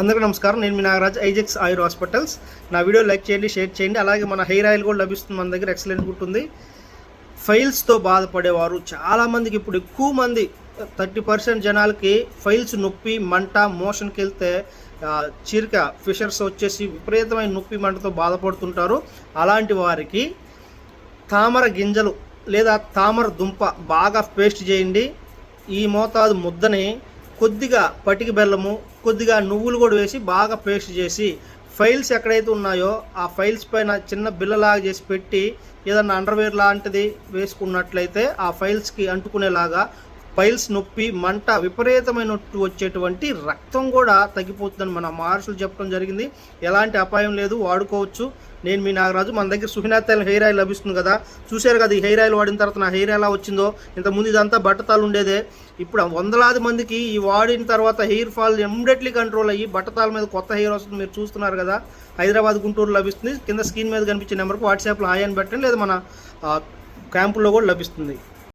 అందరికీ నమస్కారం. నేను మీ నాగరాజ్ ఐజెక్స్ ఆయుర్ హాస్పిటల్స్. నా వీడియో లైక్ చేయండి షేర్ చేయండి. అలాగే మన హెయిర్ ఆయిల్ కూడా లభిస్తుంది మన దగ్గర. ఎక్సలెంట్ ఉంటుంది. ఫైల్స్తో బాధపడేవారు చాలామందికి ఇప్పుడు ఎక్కువ మంది థర్టీ పర్సెంట్ జనాలకి ఫైల్స్ నొప్పి మంట మోషన్కి వెళ్తే చీరిక ఫిషర్స్ వచ్చేసి విపరీతమైన నొప్పి మంటతో బాధపడుతుంటారు. అలాంటి వారికి తామర గింజలు లేదా తామర దుంప బాగా పేస్ట్ చేయండి. ఈ మోతాదు ముద్దని కొద్దిగా పటికి బెల్లము కొద్దిగా నువ్వులు కూడా వేసి బాగా పేస్ట్ చేసి ఫైల్స్ ఎక్కడైతే ఉన్నాయో ఆ ఫైల్స్ పైన చిన్న బిల్లలాగా చేసి పెట్టి ఏదన్నా అండర్వేర్ లాంటిది వేసుకున్నట్లయితే ఆ ఫైల్స్కి అంటుకునేలాగా పైల్స్ నొప్పి మంట విపరీతమైన వచ్చేటువంటి రక్తం కూడా తగ్గిపోతుందని మన మహర్షులు చెప్పడం జరిగింది. ఎలాంటి అపాయం లేదు వాడుకోవచ్చు. నేను మీ నాగరాజు మన దగ్గర సుహినాతైల హెయిర్ ఆయిల్ లభిస్తుంది కదా. చూశారు కదా ఈ హెయిర్ ఆయిల్ వాడిన తర్వాత నా హెయిర్ ఎలా వచ్చిందో? ఇంతకుముందు ఇదంతా బట్టతాలు ఉండేదే. ఇప్పుడు వందలాది మందికి ఈ వాడిన తర్వాత హెయిర్ ఫాల్ ఇమ్మీడియట్లీ కంట్రోల్ అయ్యి బట్టతాల మీద కొత్త హెయిర్ వస్తుంది మీరు చూస్తున్నారు కదా. హైదరాబాద్ గుంటూరు లభిస్తుంది. కింద స్క్రీన్ మీద కనిపించే నెంబర్కి వాట్సాప్లో హాయ్ అని పెట్టండి లేదా మన క్యాంపుల్లో కూడా లభిస్తుంది.